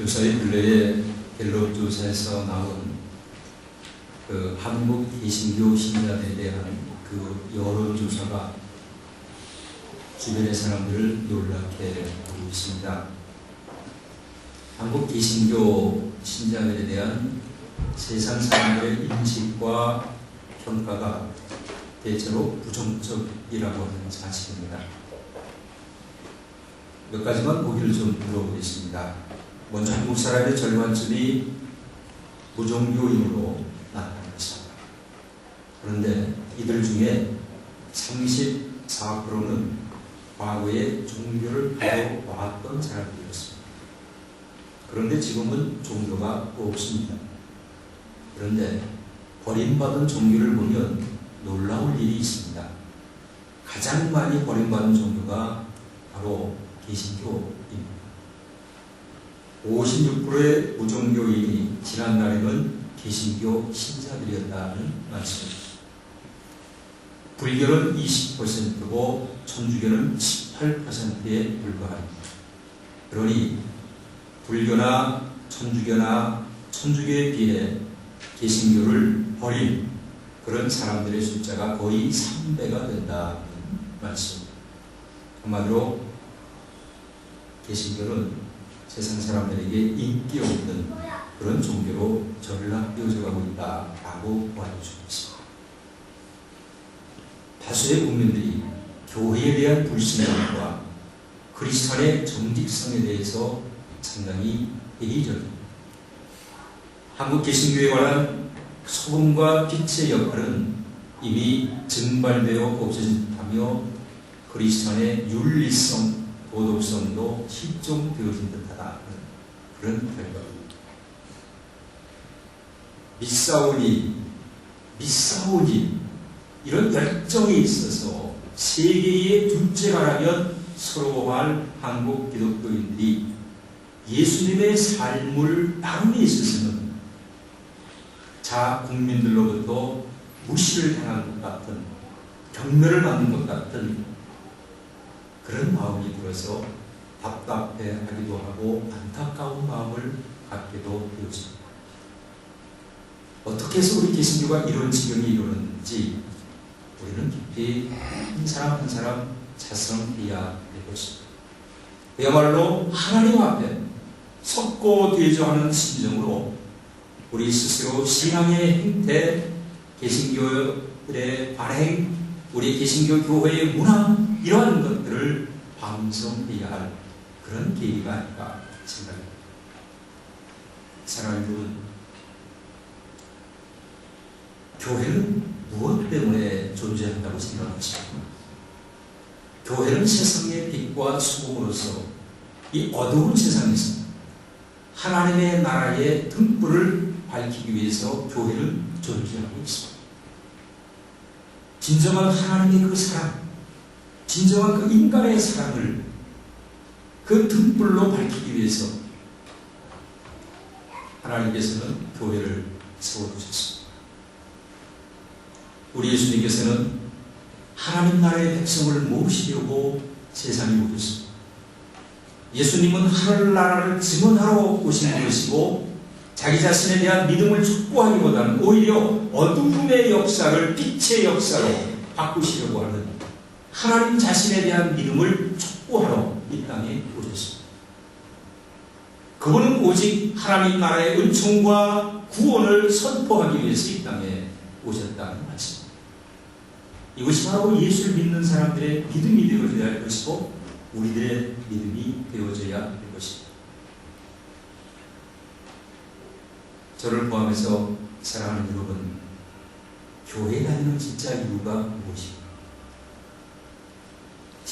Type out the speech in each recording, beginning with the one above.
요사이 근래에 갤럽 조사에서 나온 그 한국 개신교 신자에 대한 그 여론조사가 주변의 사람들을 놀랍게 하고 있습니다. 한국 개신교 신자들에 대한 세상 사람들의 인식과 평가가 대체로 부정적이라고 하는 사실입니다. 몇 가지만 보기를 좀 물어보겠습니다. 먼저 한국 사람의 절반쯤이 무종교인으로 나타났습니다. 그런데 이들 중에 34%는 과거에 종교를 가져왔던 사람들이었습니다. 그런데 지금은 종교가 없습니다. 그런데 버림받은 종교를 보면 놀라울 일이 있습니다. 가장 많이 버림받은 종교가 바로 개신교입니다. 56%의 무종교인이 지난날에는 개신교 신자들이었다는 말씀입니다. 불교는 20%고 천주교는 18%에 불과합니다. 그러니 불교나 천주교나 천주교에 비해 개신교를 버린 그런 사람들의 숫자가 거의 3배가 된다는 말씀입니다. 한마디로 개신교는 세상 사람들에게 인기 없는 그런 종교로 전락되어져 가고 있다라고 보아주고 있습니다. 다수의 국민들이 교회에 대한 불신감과 그리스도의 정직성에 대해서 상당히 회의적입니다. 한국 개신교에 관한 소금과 빛의 역할은 이미 증발되어 없어졌다며 그리스도의 윤리성, 도덕성도 실종되어진 듯하다는 그런 결과입니다. 믿사오니, 믿사오니 이런 열정이 있어서 세계의 둘째가라면 서러워할 한국 기독교인들이 예수님의 삶을 나눔에 있어서는 자 국민들로부터 무시를 당한 것 같은 경멸을 받는 것 같은 그런 마음이 들어서 답답해하기도 하고 안타까운 마음을 갖게도 되었습니다. 어떻게 해서 우리 개신교가 이런 지경에 이르는지 우리는 깊이 한 사람 한 사람 자성해야 될 것입니다. 그야말로 하나님 앞에 섰고 대조하는 심정으로 우리 스스로 신앙의 행태, 개신교의 발행, 우리 개신교 교회의 문화 이러한 것들을 방성해야 할 그런 계기가 아닐까 생각합니다. 사랑하는 여러분, 교회는 무엇 때문에 존재한다고 생각하십니까? 교회는 세상의 빛과 수공으로서 이 어두운 세상에서 하나님의 나라의 등불을 밝히기 위해서 교회는 존재하고 있습니다. 진정한 하나님의 그 사랑, 진정한 그 인간의 사랑을 그 등불로 밝히기 위해서 하나님께서는 교회를 세워주셨습니다. 우리 예수님께서는 하나님 나라의 백성을 모으시려고 세상에 오셨습니다. 예수님은 하늘나라를 증언하러 오신 것이고 자기 자신에 대한 믿음을 촉구하기보다는 오히려 어둠의 역사를 빛의 역사로 바꾸시려고 하는 하나님 자신에 대한 믿음을 촉구하러 이 땅에 오셨습니다. 그분은 오직 하나님 나라의 은총과 구원을 선포하기 위해서 이 땅에 오셨다는 말씀입니다. 이것이 바로 예수를 믿는 사람들의 믿음이 되어져야 할 것이고 우리들의 믿음이 되어져야 할 것입니다. 저를 포함해서 사랑하는 여러분, 교회 다니는 진짜 이유가 무엇입니까?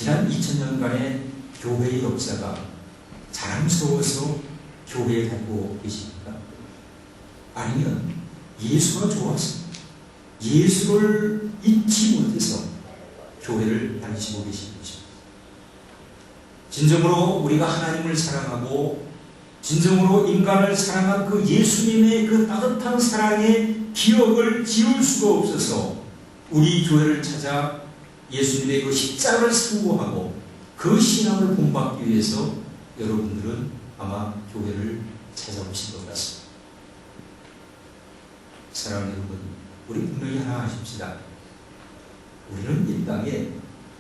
지난 2000년간의 교회의 역사가 자랑스러워서 교회에 다니고 계십니까? 아니면 예수가 좋아서 예수를 잊지 못해서 교회를 다니시고 계신 것입니다. 진정으로 우리가 하나님을 사랑하고 진정으로 인간을 사랑한 그 예수님의 그 따뜻한 사랑의 기억을 지울 수가 없어서 우리 교회를 찾아 예수님의 그 십자가를 상고하고 그 신앙을 본받기 위해서 여러분들은 아마 교회를 찾아오신 것 같습니다. 사랑하는 여러분, 우리 분명히 하나 하십시다. 우리는 이 땅에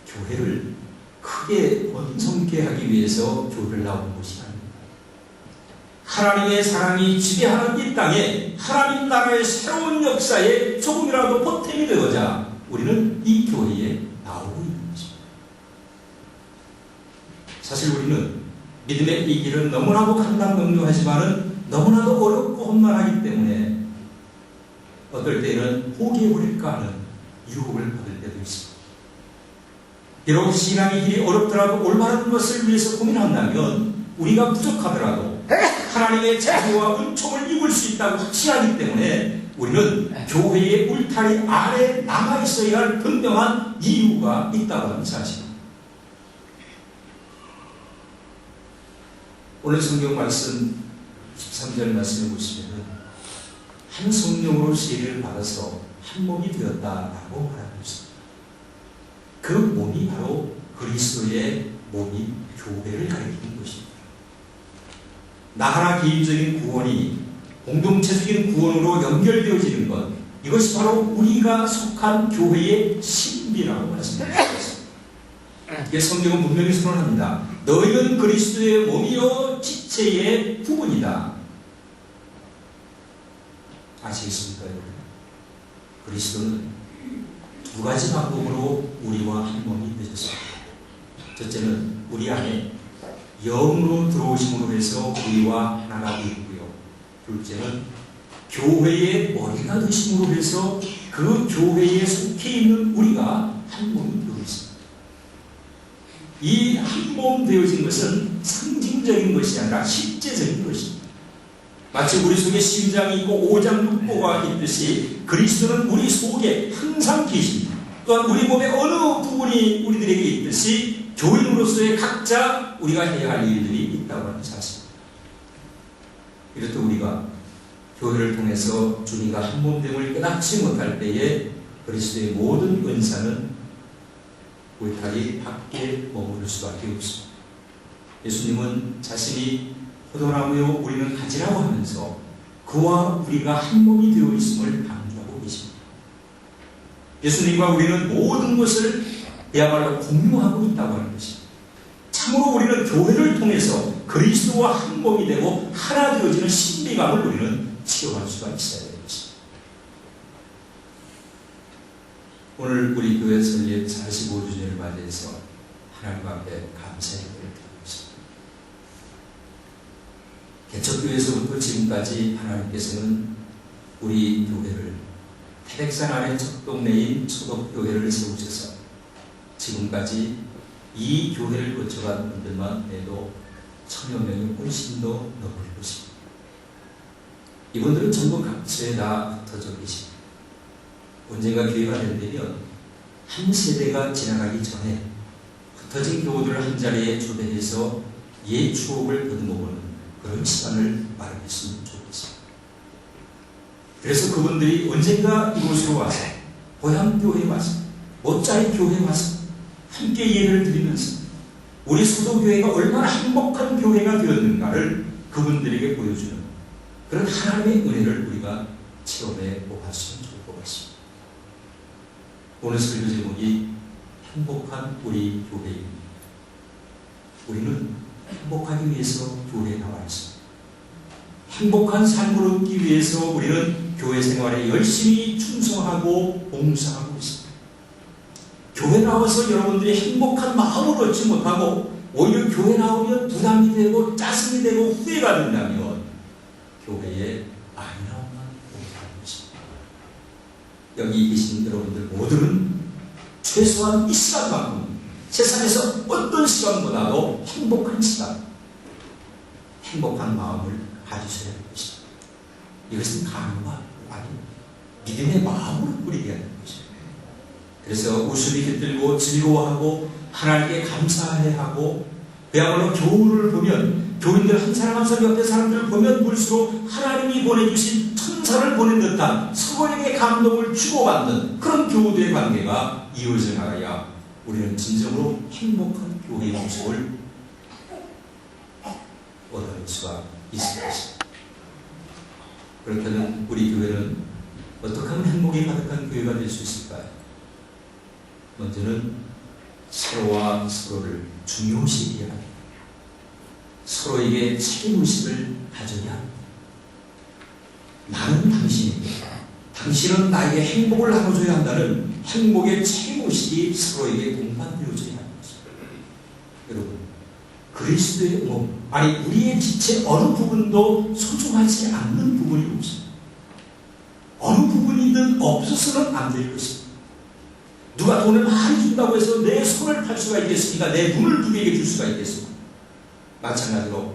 교회를 크게 번성케 하기 위해서 교회를 나온 것이 아닙니다. 하나님의 사랑이 지배하는 이 땅에 하나님 나라의 새로운 역사에 조금이라도 보탬이 되고자 우리는 이 교회에 나오고 있는 것입니다. 사실 우리는 믿음의 이 길은 너무나도 간당명료하지만은 너무나도 어렵고 험난하기 때문에 어떨 때는 포기해버릴까 하는 유혹을 받을 때도 있습니다. 비록 신앙의 길이 어렵더라도 올바른 것을 위해서 고민한다면 우리가 부족하더라도 하나님의 자비와 은총을 입을 수 있다고 확신하기 때문에 우리는 교회의 울타리 아래 남아 있어야 할 분명한 이유가 있다고 하는 사실입니다. 오늘 성경 말씀 13절 말씀을 보시면 한 성령으로 세례를 받아서 한 몸이 되었다라고 말하고 있습니다. 그 몸이 바로 그리스도의 몸인 교회를 가리키는 것입니다. 나 하나 개인적인 구원이 공동체적인 구원으로 연결되어지는 것 이것이 바로 우리가 속한 교회의 신비라고 말씀드렸습니다. 성경은 분명히 선언합니다. 너희는 그리스도의 몸이요 지체의 부분이다. 아시겠습니까, 여러분? 그리스도는 두 가지 방법으로 우리와 한 몸이 되셨습니다. 첫째는 우리 안에 영으로 들어오심으로 해서 우리와 하나가 되었고요. 둘째는 교회의 머리가 되심으로 해서 그 교회에 속해 있는 우리가 한 몸이 되어 있습니다. 이 한 몸 되어진 것은 상징적인 것이 아니라 실제적인 것입니다. 마치 우리 속에 심장이 있고 오장육부가 있듯이 그리스도는 우리 속에 항상 계십니다. 또한 우리 몸의 어느 부분이 우리들에게 있듯이 교인으로서의 각자 우리가 해야 할 일들이 있다고 하는 사실입니다. 이렇듯 우리가 교회를 통해서 주님과 한 몸됨을 깨닫지 못할 때에 그리스도의 모든 은사는 울타리 밖에 머무를 수밖에 없습니다. 예수님은 자신이 포도나무요 우리는 가지라고 하면서 그와 우리가 한 몸이 되어 있음을 강조하고 계십니다. 예수님과 우리는 모든 것을 그야말로 공유하고 있다고 하는 것입니다. 참으로 우리는 교회를 통해서 그리스도와 한 몸이 되고 하나 되어지는 신비감을 우리는 체험할 수가 있어야 것입니다. 오늘 우리 교회 설립 45주년을 맞이해서 하나님 앞에 감사의 기도를 드리고 있습니다. 개척교회에서부터 지금까지 하나님께서는 우리 교회를 태백산 아래 첫 동네인 초덕교회를 세우셔서 지금까지 이 교회를 거쳐간 분들만 해도 천여 명이 훨씬 더 넘을 것입니다. 이분들은 전부 각처에 다 흩어져 계십니다. 언젠가 기회가 된다면 한 세대가 지나가기 전에 흩어진 교우들을 한 자리에 초대해서 옛 추억을 더듬어보는 그런 시간을 마련했으면 좋겠습니다. 그래서 그분들이 언젠가 이곳으로 와서 교회에 와서 못자리 교회에 와서 함께 예를 드리면서 우리 수도교회가 얼마나 행복한 교회가 되었는가를 그분들에게 보여주는 그런 하나님의 은혜를 우리가 체험해 보았으면 좋을 것 같습니다. 오늘 설교 제목이 행복한 우리 교회입니다. 우리는 행복하기 위해서 교회에 나와 있습니다. 행복한 삶을 얻기 위해서 우리는 교회 생활에 열심히 충성하고 봉사하고. 교회 나와서 여러분들이 행복한 마음을 얻지 못하고 오히려 교회 나오면 부담이 되고 짜증이 되고 후회가 된다면 교회에 많이 나오면 못하는 것입니다. 여기 계신 여러분들 모두는 최소한 이 시간만큼 세상에서 어떤 시간보다도 행복한 시간, 행복한 마음을 가지셔야 할 것입니다. 이것은 가능과 아니 믿음의 마음으로 꾸리게 하는 것입니다. 그래서 웃음이 깃들고 즐거워하고 하나님께 감사해 하고 그야말로 교우를 보면 교인들 한 사람 한 사람 옆에 사람들을 보면 볼수록 하나님이 보내주신 천사를 보낸 듯한 서로에게 감동을 주고받는 그런 교우들의 관계가 이어져 나가야 우리는 진정으로 행복한 교회의 모습을 얻어낼 수가 있을 것입니다. 그렇다면 우리 교회는 어떻게 하면 행복이 가득한 교회가 될 수 있을까요? 먼저는 서로와 서로를 중요시 여겨야 합니다. 서로에게 책임의식을 가져야 합니다. 나는 당신에게, 당신은 나에게 행복을 나눠줘야 한다는 행복의 책임의식이 서로에게 공감되어져야 하는 것입니다. 여러분, 그리스도의 몸, 아니 우리의 지체 어느 부분도 소중하지 않는 부분이 없습니다. 어느 부분이든 없어서는 안 될 것입니다. 누가 돈을 많이 준다고 해서 내 손을 팔 수가 있겠습니까? 내 눈을 누구에게 줄 수가 있겠습니까? 마찬가지로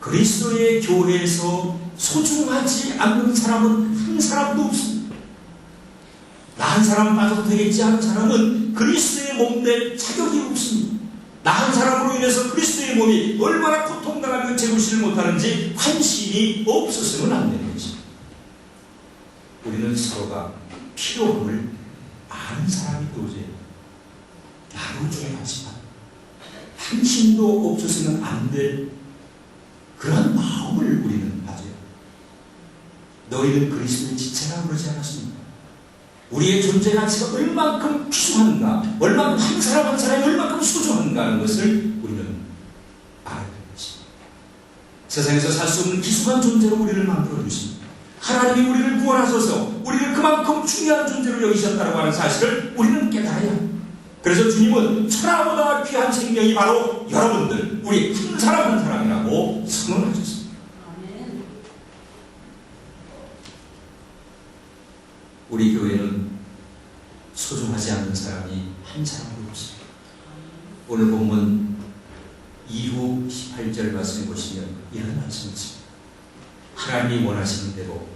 그리스도의 교회에서 소중하지 않는 사람은 한 사람도 없습니다. 나 한 사람 빠져도 되겠지 하는 사람은 그리스도의 몸 될 자격이 없습니다. 나 한 사람으로 인해서 그리스도의 몸이 얼마나 고통당하며 재우시를 못하는지 관심이 없어서는 안 되는 것입니다. 우리는 서로가 필요함을 아는 사람이 되어져야 나도 중요하지만 당신도 없어서는 안 될 그런 마음을 우리는 가져야 너희는 그리스도의 지체라 그러지 않았습니까? 우리의 존재 가치가 얼만큼 귀중한가, 얼만큼 한 사람 한 사람이 얼만큼 소중한가 하는 것을 우리는 알아야 되는 것입니다. 세상에서 살 수 없는 기숙한 존재로 우리를 만들어 주십니다. 하나님이 우리를 구원하셔서 우리를 그만큼 중요한 존재로 여기셨다고 하는 사실을 우리는 깨달아야. 그래서 주님은 천하보다 귀한 생명이 바로 여러분들, 우리 한 사람 한 사람이라고 선언하셨습니다. 우리 교회는 소중하지 않는 사람이 한 사람도 없습니다. 오늘 본문 이후 18절 말씀해 보시면 이런 말씀이 있습니다. 하나님이 원하시는 대로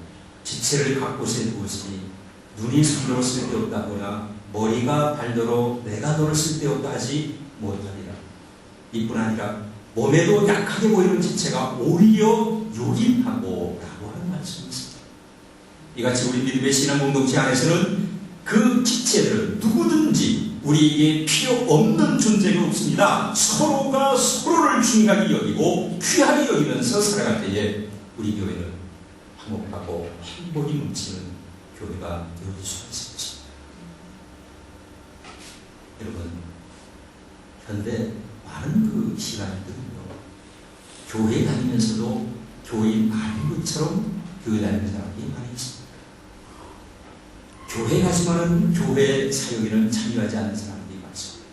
지체를 각곳에 두었으니 눈이 손으로 쓸데없다거나 머리가 발도로 내가 너를 쓸데없다 하지 못하리라. 이뿐 아니라 몸에도 약하게 보이는 지체가 오히려 요긴하고 라고 하는 말씀이 있습니다. 이같이 우리 믿음의 신앙 공동체 안에서는 그 지체들은 누구든지 우리에게 필요 없는 존재가 없습니다. 서로가 서로를 중요하게 여기고 귀하게 여기면서 살아갈 때에 우리 교회는 화목하고 행복이 넘치는 교회가 있을 것입니다. 여러분, 현대 많은 그 시간들은요, 교회 다니면서도 교인 아닌 것처럼 교회 다니는 사람이 많이 있습니다. 교회 가지만은 교회 사역에는 참여하지 않는 사람들이 많습니다.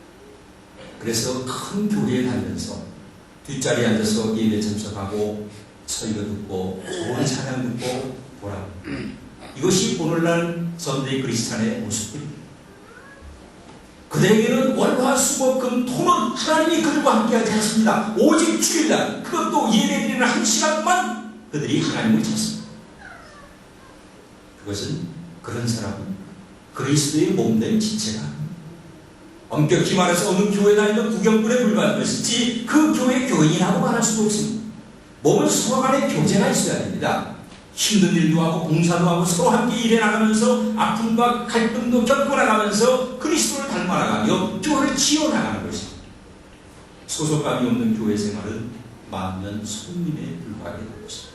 그래서 큰 교회에 다니면서 뒷자리에 앉아서 예배 참석하고 설교 듣고 좋은 찬양 듣고 보라. 이것이 오늘날 선대 그리스찬의 모습입니다. 그들에게는 월화 수목금 토는 하나님이 그들과 함께하지 않습니다. 오직 주일날 그것도 예배드리는 한 시간만 그들이 하나님을 찾습니다. 그것은 그런 사람은 그리스도의 몸된 지체가 엄격히 말해서 어느 교회 다니는 구경꾼에 불과한 것이지 그 교회 교인이라고 말할 수도 없습니다. 몸은 서로 간에 교제가 있어야 됩니다. 힘든 일도 하고 봉사도 하고 서로 함께 일해 나가면서 아픔과 갈등도 겪고 나가면서 그리스도를 닮아 나가며 교회를 지어 나가는 것입니다. 소속감이 없는 교회 생활은 만년 손님에 불과하게 되는 것입니다.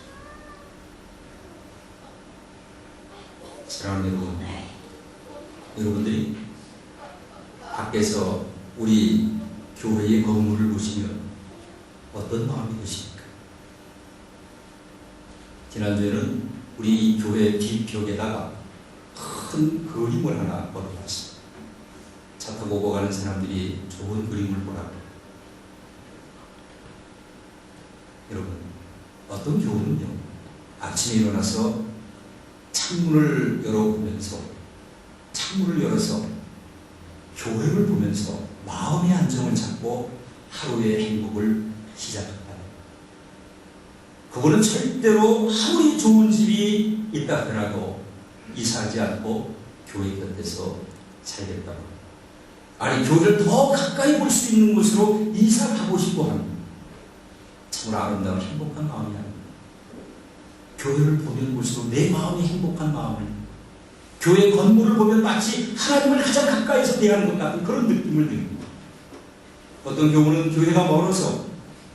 사랑하는 여러분, 여러분들이 밖에서 우리 교회의 건물을 보시면 어떤 마음이 드십니까? 지난주에는 우리 교회 뒷벽에다가 큰 그림을 하나 걸어놨습니다. 차 타고 오고 가는 사람들이 좋은 그림을 보라고. 여러분, 어떤 교회는요, 아침에 일어나서 창문을 열어보면서, 창문을 열어서 교회를 보면서 마음의 안정을 찾고 하루의 행복을 시작한다. 그거는 절대로 아무리 좋은 집이 있다 하더라도 이사하지 않고 교회 곁에서 살겠다고. 아니, 교회를 더 가까이 볼 수 있는 곳으로 이사 가고 싶어 합니다. 참으로 아름다운 행복한 마음이 아닙니다. 교회를 보는 곳으로 내 마음이 행복한 마음을 교회 건물을 보면 마치 하나님을 가장 가까이서 대하는 것 같은 그런 느낌을 듭니다. 어떤 경우는 교회가 멀어서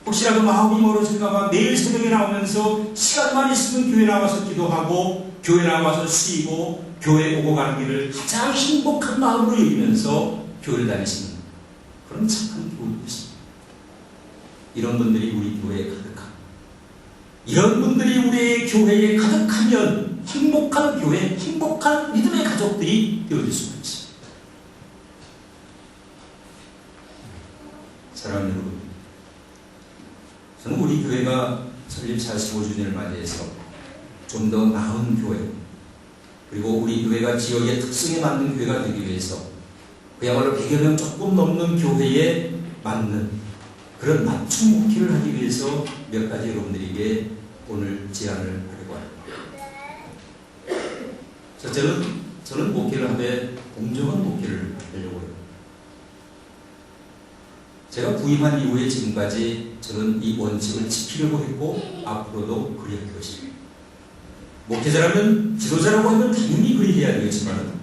혹시라도 마음이 멀어질까봐 매일 새벽에 나오면서 시간만 있으면 교회 나와서 기도하고 교회 나와서 쉬고 교회 오고 가는 길을 가장 행복한 마음으로 여기면서 교회를 다니시는 그런 착한 교우이십니다. 이런 분들이 우리 교회에 가득합니다. 이런 분들이 우리의 교회에 가득하면 행복한 교회, 행복한 믿음의 가족들이 되어질 수가 있습니다. 사랑하는 여러분, 저는 우리 교회가 설립 45주년을 맞이해서 좀 더 나은 교회, 그리고 우리 교회가 지역의 특성에 맞는 교회가 되기 위해서 그야말로 100여 명 조금 넘는 교회에 맞는 그런 맞춤 목회를 하기 위해서 몇 가지 여러분들에게 오늘 제안을 하려고 합니다. 첫째는 저는 목회를 하되 공정한 목회를 하려고 해요. 제가 부임한 이후에 지금까지 저는 이 원칙을 지키려고 했고 앞으로도 그리할 것입니다. 목회자라면 지도자라고 하면 당연히 그리 해야 되겠지만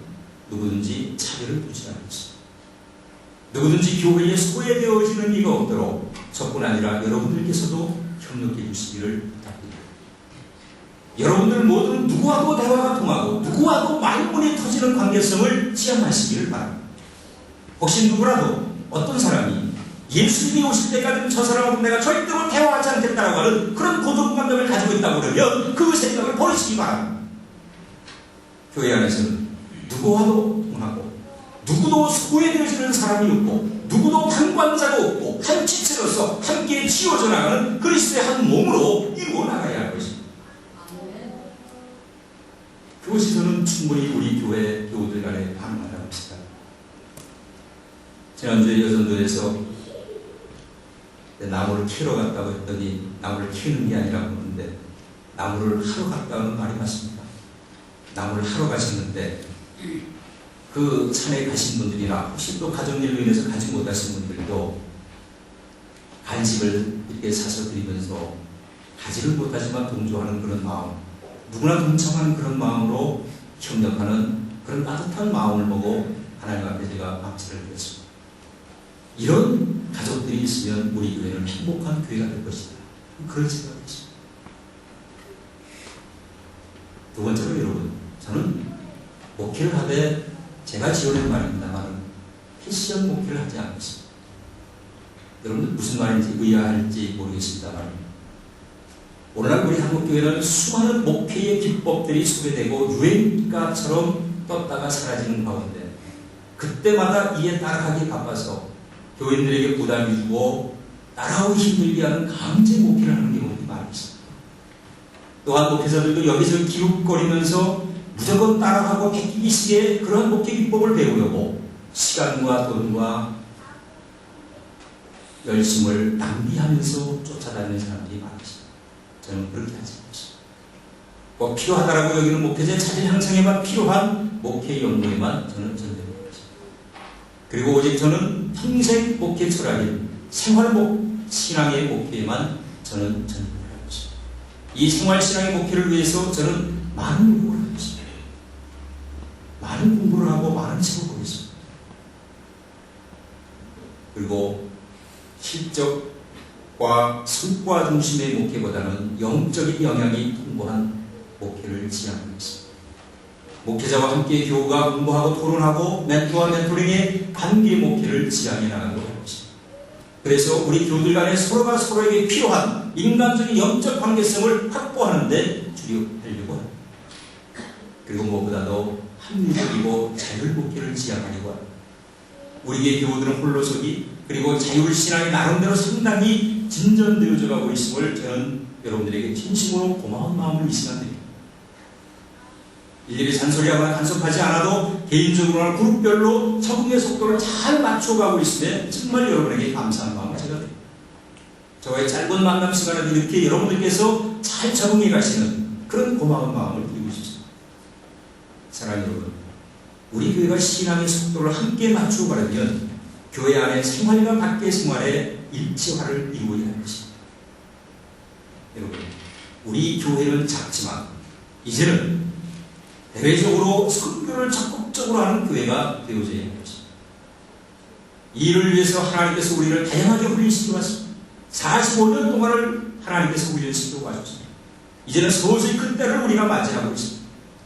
누구든지 차별을 두지 않습니다. 누구든지 교회에 소외되어지는 이가 없도록 저뿐 아니라 여러분들께서도 협력해 주시기를 부탁드립니다. 여러분들 모두는 누구와도 대화가 통하고 누구와도 말문이 터지는 관계성을 지향하시기를 바랍니다. 혹시 누구라도 어떤 사람이 예수님이 오실 때까지는 저 사람하고 내가 절대로 대화하지 않겠다라고 하는 그런 고정관념을 가지고 있다고 그러면 그 생각을 버리시기 바랍니다. 교회 안에서는 누구와도 통하고 누구도 소외되어지는 사람이 없고 누구도 방관자가 없고 한 지체로서 함께 지어져 나가는 그리스도의 한 몸으로 이루어 나가야 할 것입니다. 저는 충분히 우리 교회 교우들 간에 가능하다고 합니다. 지난주에 여전도에서 나무를 키러 갔다고 했더니 나무를 키우는 게 아니라고 하는데 나무를 하러 갔다는 말이 맞습니다. 나무를 하러 가셨는데 그 산에 가신 분들이나 혹시 또 가정일로 인해서 가지 못하신 분들도 간식을 이렇게 사서 드리면서 가지를 못하지만 동조하는 그런 마음 누구나 동참하는 그런 마음으로 협력하는 그런 따뜻한 마음을 보고 하나님 앞에 제가 박수를 드렸습니다. 이런 가족들이 있으면 우리 교회는 행복한 교회가 될 것이다. 그런 생각이 있습니다. 두 번째로 여러분, 저는 목회를 하되 제가 지어낸 말입니다만 패션 목회를 하지 않겠습니다. 여러분들 무슨 말인지 의아할지 모르겠습니다만 오늘날 우리 한국교회는 수많은 목회의 기법들이 소개되고 유행가처럼 떴다가 사라지는 가운데 그때마다 이에 따라하기 바빠서 교인들에게 부담이 주고 따라오기 힘들게 하는 강제 목회를 하는 경우들이 많이 있습니다. 또한 목회자들도 여기저기 기웃거리면서 무조건 따라하고 베끼기식의 그런 목회 기법을 배우려고 시간과 돈과 열심을 낭비하면서 쫓아다니는 사람들이 많습니다. 저는 그렇게 하지 않습니다. 꼭 필요하다라고 여기는 목회자의 차질 향상에만 필요한 목회 연구에만 저는 전대합니다. 그리고 오직 저는 평생 목회 철학인 생활목 신앙의 목회에만 저는 전념을 있습니다. 이 생활 신앙의 목회를 위해서 저는 많은 하고 있습니다. 많은 공부를 하고 많은 책을 보고 있습니다. 그리고 실적과 성과 중심의 목회보다는 영적인 영향이 풍부한 목회를 지향하고 있습니다. 목회자와 함께 교우가 공부하고 토론하고 멘토와 멘토링의 관계 목회를 지향해 할 것입니다. 그래서 우리 교우들 간에 서로가 서로에게 필요한 인간적인 영적 관계성을 확보하는데 주력하려고 합니다. 그리고 무엇보다도 합리적이고 자율 목회를 지향하려고 합니다. 우리의 교우들은 홀로서기 그리고 자율신앙이 나름대로 상당히 진전되어져 가고 있음을 저는 여러분들에게 진심으로 고마운 마음을 이 시간 드립니다. 일일이 잔소리하거나 간섭하지 않아도 개인적으로나 그룹별로 적응의 속도를 잘 맞춰가고 있으면 정말 여러분에게 감사한 마음을 제가 드립니다. 저와의 짧은 만남 시간을 이렇게 여러분들께서 잘 적응해 가시는 그런 고마운 마음을 드리고 싶습니다. 사랑하는 여러분, 우리 교회가 신앙의 속도를 함께 맞추고 가려면 교회 안의 생활과 밖의 생활에 일치화를 이루어야 할 것입니다. 여러분, 우리 교회는 작지만 이제는 대외적으로 선교를 적극적으로 하는 교회가 되어져야 할 것입니다. 이를 위해서 하나님께서 우리를 다양하게 훈련시켜 왔습니다. 45년 동안을 하나님께서 우리를 지켜가셨습니다. 이제는 서서히 그 때를 우리가 맞이하고 있습니다.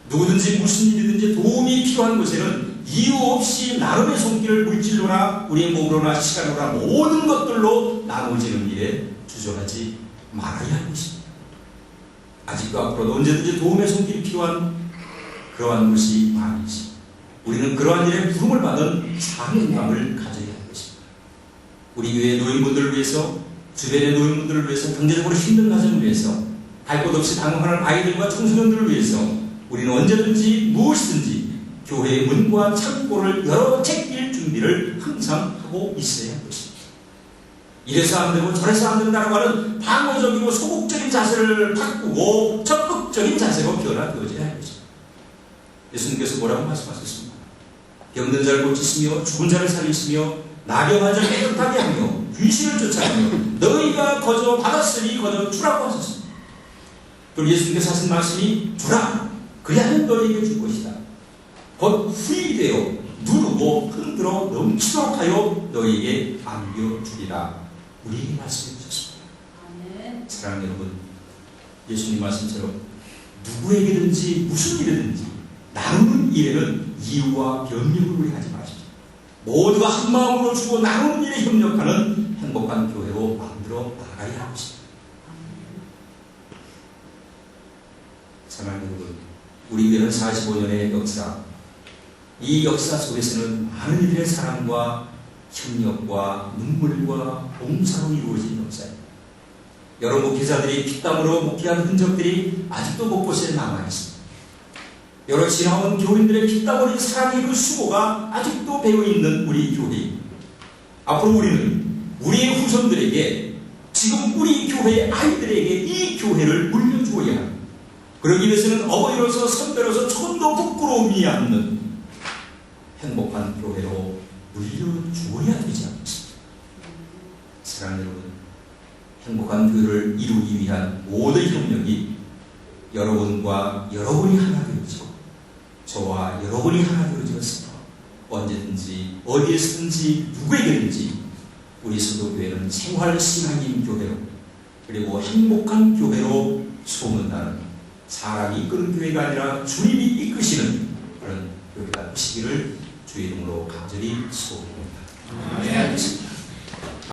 누구든지 무슨 일이든지 도움이 필요한 곳에는 이유 없이 나름의 손길을 물질로나 우리 몸으로나 시간으로나 모든 것들로 나누어지는 일에 주저하지 말아야 할 것입니다. 아직도 앞으로도 언제든지 도움의 손길이 필요한 그러한 것이 많이지. 우리는 그러한 일에 부름을 받은 사명감을 가져야 할 것입니다. 우리 교회 노인분들을 위해서, 주변의 노인분들을 위해서, 경제적으로 힘든 가정을 위해서, 할것 없이 당황하는 아이들과 청소년들을 위해서 우리는 언제든지 무엇이든지 교회의 문과 창고를 열어 제낄 준비를 항상 하고 있어야 할 것입니다. 이래서 안 되고 저래서 안 된다고 하는 방어적이고 소극적인 자세를 바꾸고 적극적인 자세로 변화되어져야 할 것입니다. 예수님께서 뭐라고 말씀하셨습니까? 병든 자를 고치시며 죽은 자를 살리시며 나병한 자를 깨끗하게 하며 귀신을 쫓아가며 너희가 거저 받았으니 거저 주라고 하셨습니다. 그리고 예수님께서 하신 말씀이 주라 그리하면 너희에게 줄 것이다. 곧 후이 되어 누르고 흔들어 넘치도록 하여 너희에게 안겨주리라. 우리에게 말씀해 주셨습니다. 사랑하는 여러분, 예수님 말씀처럼 누구에게든지 무슨 일이든지 나누는 일에는 이유와 변명을 하지 마십시오. 모두가 한 마음으로 주고 나누는 일에 협력하는 행복한 교회로 만들어 나가야 할 것입니다. 사랑하는 여러분, 우리 교회는 45년의 역사, 이 역사 속에서는 많은 이들의 사랑과 협력과 눈물과 봉사로 이루어진 역사입니다. 여러 목회자들이 피땀으로 목회한 흔적들이 아직도 곳곳에 남아있습니다. 여러 지나온 교인들의 흘린 사랑의 그 수고가 아직도 배어있는 우리 교회. 앞으로 우리는 우리의 후손들에게 지금 우리 교회의 아이들에게 이 교회를 물려주어야 합니다. 그러기 위해서는 어머니로서 선배로서 조금도 부끄러움이 않는 행복한 교회로 물려주어야 되지 않겠습니까? 사랑하는 여러분, 행복한 교회를 이루기 위한 모든 협력이 여러분과 여러분이 하나 저와 여러분이 하나 되어졌으며 언제든지 어디에서든지 누구에게든지 우리 수도교회는 생활 신앙인 교회로 그리고 행복한 교회로 소문나는 사람이 이끄는 교회가 아니라 주님이 이끄시는 그런 교회가 되시기를 주의 이름으로 간절히 소원합니다.